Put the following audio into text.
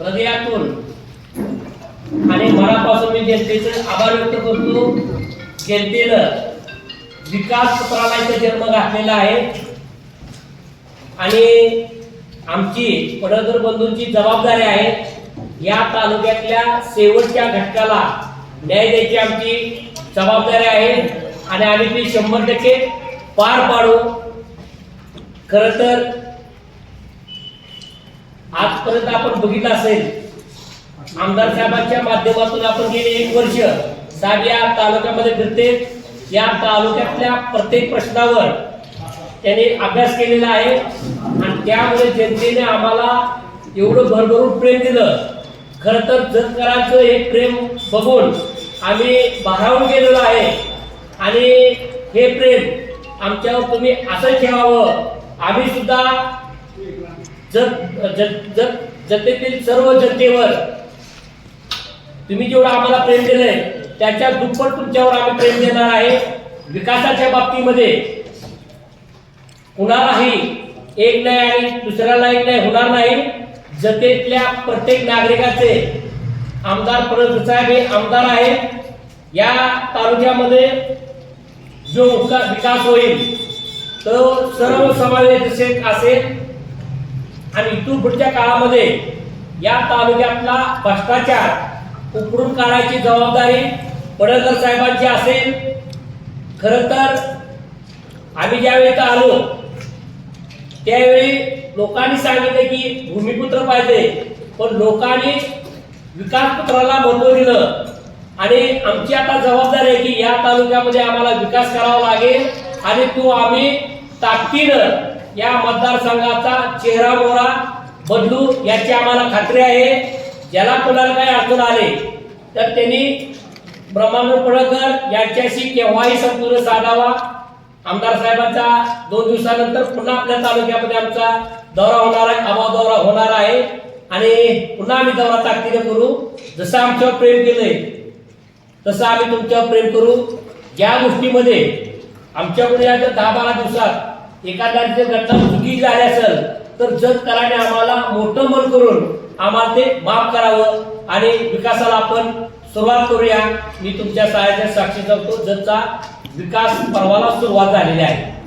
हृदयातून. आणि मनापासून मी जनतेचे आभार व्यक्त करतो. जनतेनं विकास पत्राला जन्म घातलेला आहे. आणि आमची पडळकर बंधूंची जबाबदारी आहे या तालुक्यातल्या शेवटच्या घटकाला न्याय द्यायची आमची जबाबदारी आहे. आणि आम्ही ती शंभर टक्के पार पाडू. खरं तर आजपर्यंत आपण बघितलं असेल आमदार साहेबांच्या माध्यमातून आपण गेले एक वर्ष. साहेब या तालुक्यामध्ये फिरते या तालुक्यातल्या प्रत्येक प्रश्नावर त्यांनी अभ्यास केलेला आहे. आणि त्यामुळे जनतेने आम्हाला एवढं भरभरून प्रेम दिलं. खर तर जतकरांचं हे प्रेम बघून आम्ही भारावून गेलेलो आहे. आणि हे प्रेम आमच्यावर तुम्ही असं ठेवावं. आम्ही सुद्धा जत जत सर्व जनतेवर तुम्ही जेवढं आम्हाला प्रेम दिलंय त्याच्या दुप्पट तुमच्यावर आम्ही प्रेम देणार आहे. विकासाच्या बाबतीमध्ये कुणालाही एक नाही आणि दुसऱ्याला एक नाही होणार नाही. जतेतल्या प्रत्येक नागरिकाचे आमदार परत साहेब हे आमदार आहेत. या तालुक्यामध्ये जो विकास होईल तो सर्व समावेशक असेल. आणि इथून पुढच्या काळामध्ये या तालुक्यातला भ्रष्टाचार उकडून काढायची जबाबदारी पडळकर साहेबांची असेल खरं तर आम्ही ज्यावेळी इथं आलो त्यावेळी लोकांनी सांगितलं की भूमिपुत्र पाहिजे पण लोकांनी विकासपुत्राला महत्त्व दिलं. आणि आमची आता जबाबदारी आहे की या तालुक्यामध्ये आम्हाला विकास करावा लागेल आणि तो आम्ही ताकदीनं या मतदारसंघाचा चेहरा मोहरा बदलू याची आम्हाला खात्री आहे. ज्याला कुणाला काही अडचण आले तर त्यांनी ब्रह्मानंद पडळकर यांच्याशी केव्हाही संपूर्ण साधावा. आमदार साहेबांचा दोन दिवसानंतर पुन्हा आपल्या तालुक्यामध्ये आमचा दौरा होणार आहे आबा दौरा होणार आहे. आणि पुन्हा आम्ही दौरा ताकदीने करू. जसं आमच्यावर प्रेम केलंय तसं आम्ही तुमच्यावर प्रेम करू. ज्या गोष्टीमध्ये आमच्याकडे या दहा बारा दिवसात एखाद्याची घटना चुकी झाली असेल तर जग कराने आम्हाला मोठं मन करून आम्हाला ते माफ करावं आणि विकासाला आपण सुरुवात करूया. मी तुमच्या सहाय्याच्या साक्षी करतो जगचा विकास पर्वाला सुरुवात झालेली आहे.